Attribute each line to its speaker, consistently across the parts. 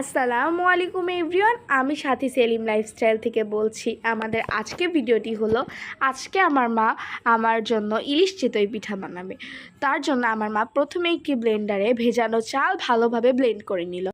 Speaker 1: আসসালামু আলাইকুম এভরিওয়ান, আমি সাথী সেলিম লাইফস্টাইল থেকে বলছি, আমাদের আজকে ভিডিওটি হলো, আজকে আমার মা আমার জন্য ইলিশ চিতই পিঠা বানাবে। তার জন্য আমার মা প্রথমে একটি ব্লেন্ডারে ভেজানো চাল ভালোভাবে ব্লেন্ড করে নিল।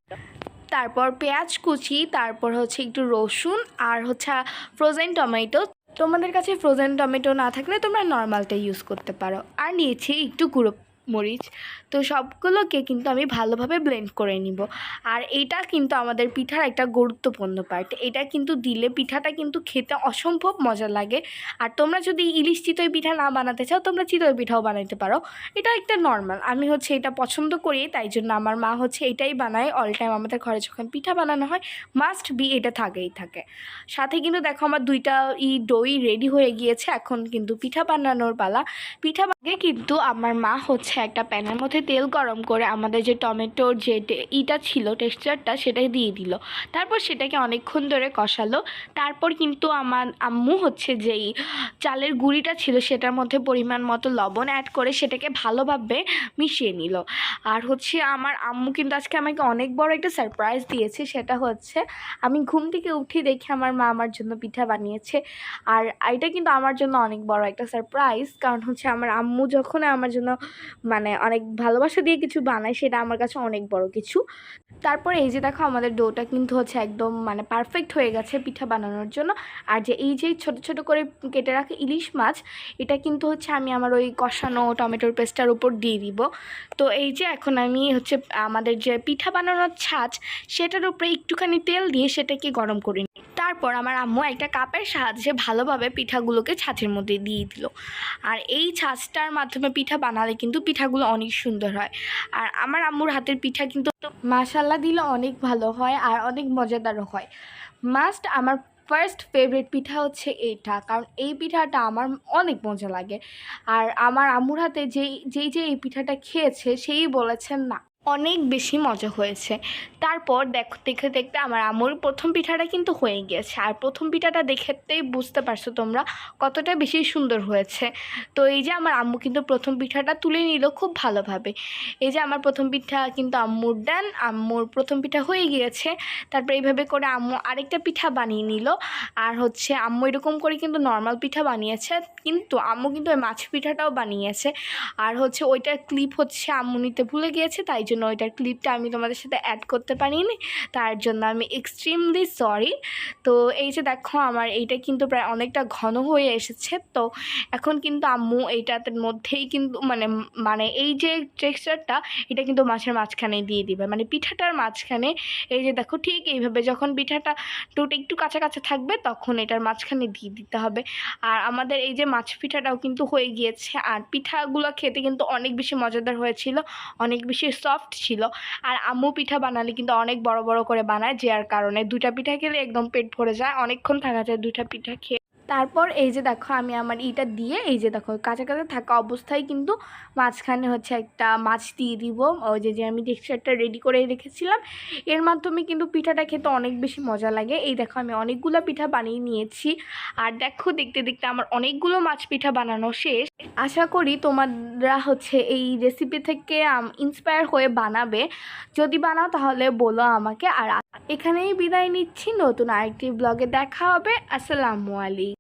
Speaker 1: তারপর পেঁয়াজ কুচি, তারপর হচ্ছে একটু রসুন, আর হচ্ছে ফ্রোজেন টমেটো তোমাদের কাছে ফ্রোজেন টমেটো না থাকলে তোমরা নর্মালটা ইউজ করতে পারো। আর নিয়েছি একটু গুঁড়ো মরিচ। তো সবগুলোকে কিন্তু আমি ভালোভাবে ব্লেন্ড করে নিব। আর এটা কিন্তু আমাদের পিঠার একটা গুরুত্বপূর্ণ পার্ট এটা কিন্তু দিলে পিঠাটা কিন্তু খেতে অসম্ভব মজা লাগে। আর তোমরা যদি ইলিশ চিতই পিঠা না বানাতে চাও, তোমরা চিতই পিঠাও বানাতে পারো। এটা একটা নর্মাল আমি হচ্ছে এটা পছন্দ করি, তাই জন্য আমার মা হচ্ছে এটাই বানায়। অল টাইম আমাদের ঘরে যখন পিঠা বানানো হয় মাস্ট বি এটা থাকেই থাকে। সাথে কিন্তু দেখো আমার দুইটা ই দই রেডি হয়ে গিয়েছে। এখন কিন্তু পিঠা বানানোর পালা। পিঠা আগে কিন্তু আমার মা হচ্ছে একটা প্যানের মধ্যে তেল গরম করে আমাদের যে টমেটোর যে ইটা ছিল, টেক্সচারটা সেটাই দিয়ে দিল। তারপর সেটাকে অনেকক্ষণ ধরে কষালো। তারপর কিন্তু আমার আম্মু হচ্ছে যেই চালের গুঁড়িটা ছিল সেটার মধ্যে পরিমাণ মতো লবণ অ্যাড করে সেটাকে ভালোভাবে মিশিয়ে নিল। আর হচ্ছে আমার আম্মু কিন্তু আজকে আমাকে অনেক বড় একটা সারপ্রাইজ দিয়েছে। সেটা হচ্ছে আমি ঘুম থেকে উঠে দেখি আমার মা আমার জন্য পিঠা বানিয়েছে। আর এটা কিন্তু আমার জন্য অনেক বড় একটা সারপ্রাইজ কারণ হচ্ছে আমার আম্মু যখন আমার জন্য মানে অনেক ভালোবাসা দিয়ে কিছু বানায়, সেটা আমার কাছে অনেক বড় কিছু। তারপরে এই যে দেখো, আমাদের ডোটা কিন্তু হচ্ছে একদম মানে পারফেক্ট হয়ে গেছে পিঠা বানানোর জন্য। আর যে এই যে ছোট ছোট করে কেটে রাখা ইলিশ মাছ, এটা কিন্তু হচ্ছে আমি আমার ওই কষানো টমেটোর পেস্টটার উপর দিয়ে দিব। তো এই যে এখন আমি হচ্ছে আমাদের যে পিঠা বানানোর ছাঁচ, সেটার উপরে একটুখানি তেল দিয়ে সেটাকে গরম করি তারপর আমার আম্মু একটা কাপের সাহায্যে ভালোভাবে পিঠাগুলোকে ছাঁচের মধ্যে দিয়ে দিল। আর এই ছাঁচটার মাধ্যমে পিঠা বানালে কিন্তু পিঠাগুলো অনেক সুন্দর হয়। আর আমার আম্মুর হাতের পিঠা কিন্তু মাসাল্লা দিলে অনেক ভালো হয় আর অনেক মজাদারও হয়। মাস্ট আমার ফার্স্ট ফেভারিট পিঠা হচ্ছে এইটা কারণ এই পিঠাটা আমার অনেক মজা লাগে। আর আমার আম্মুর হাতে যেই যেই যে এই পিঠাটা খেয়েছে, সেই বলেছেন না। অনেক বেশি মজা হয়েছে। তারপর দেখো দেখতে দেখতে আমার আম্মুর প্রথম পিঠাটা কিন্তু হয়ে গিয়েছে। আর প্রথম পিঠাটা দেখতেই বুঝতে পারছ তোমরা কতটা বেশি সুন্দর হয়েছে। তো এই যে আমার আম্মু কিন্তু প্রথম পিঠাটা তুলে নিল খুব ভালোভাবে। এই যে আমার প্রথম পিঠা কিন্তু আম্মুর দেন, আম্মুর প্রথম পিঠা হয়ে গিয়েছে। তারপর এইভাবে করে আম্মু আরেকটা পিঠা বানিয়ে নিল। আর হচ্ছে আম্মু এরকম করে কিন্তু নর্মাল পিঠা বানিয়েছে, কিন্তু আম্মু কিন্তু ওই মাছ পিঠাটাও বানিয়েছে। আর হচ্ছে ওইটার ক্লিপ হচ্ছে আম্মু নিতে ভুলে গিয়েছে, তাই জন্য ওইটার ক্লিপটা আমি তোমাদের সাথে অ্যাড করতে পারিনি, তার জন্য আমি এক্সট্রিমলি সরি তো এই যে দেখো আমার এইটা কিন্তু প্রায় অনেকটা ঘন হয়ে এসেছে, তো এখন কিন্তু আম্মু এইটার মধ্যেই কিন্তু মানে মানে এই যে টেক্সচারটা এটা কিন্তু মাছের মাঝখানে দিয়ে দিবে। মানে পিঠাটার মাঝখানে, এই যে দেখো ঠিক এইভাবে যখন পিঠাটা টুট একটু কাঁচা থাকবে, তখন এটার মাঝখানে দিয়ে দিতে হবে। আর আমাদের এই যে মাছ পিঠাটাও কিন্তু হয়ে গিয়েছে, আর পিঠাগুলো খেতে কিন্তু অনেক বেশি মজাদার হয়েছিল, অনেক বেশি সফট ছিল। আর আম্মু পিঠা বানালে কিন্তু অনেক বড় বড় করে বানায় যার কারণে দুটা পিঠা খেলে একদম পেট ভরে যায়। অনেকক্ষণ থাকা যায় দুইটা পিঠা খেয়ে। তারপর এই যে দেখো, আমি আমার ইটা দিয়ে এই যে দেখো, কাঁচা কাঁচা থাকা অবস্থায় কিন্তু মাঝখানে হচ্ছে একটা মাছ দিয়ে দিব। ওই যে যে আমি টেক্সচারটা রেডি করে রেখেছিলাম। এর মাধ্যমে কিন্তু পিঠাটা খেতে অনেক বেশি মজা লাগে। এই দেখো, আমি অনেকগুলো পিঠা বানিয়ে নিয়েছি। আর দেখো, দেখতে দেখতে আমার অনেকগুলো মাছ পিঠা বানানো শেষ। আশা করি তোমরা হচ্ছে এই রেসিপি থেকে ইন্সপায়ার হয়ে বানাবে। যদি বানাও তাহলে বলো আমাকে। আর এখানেই বিদায় নিচ্ছি। নতুন আরেকটি ব্লগে দেখা হবে। আসসালামু আলাইকুম।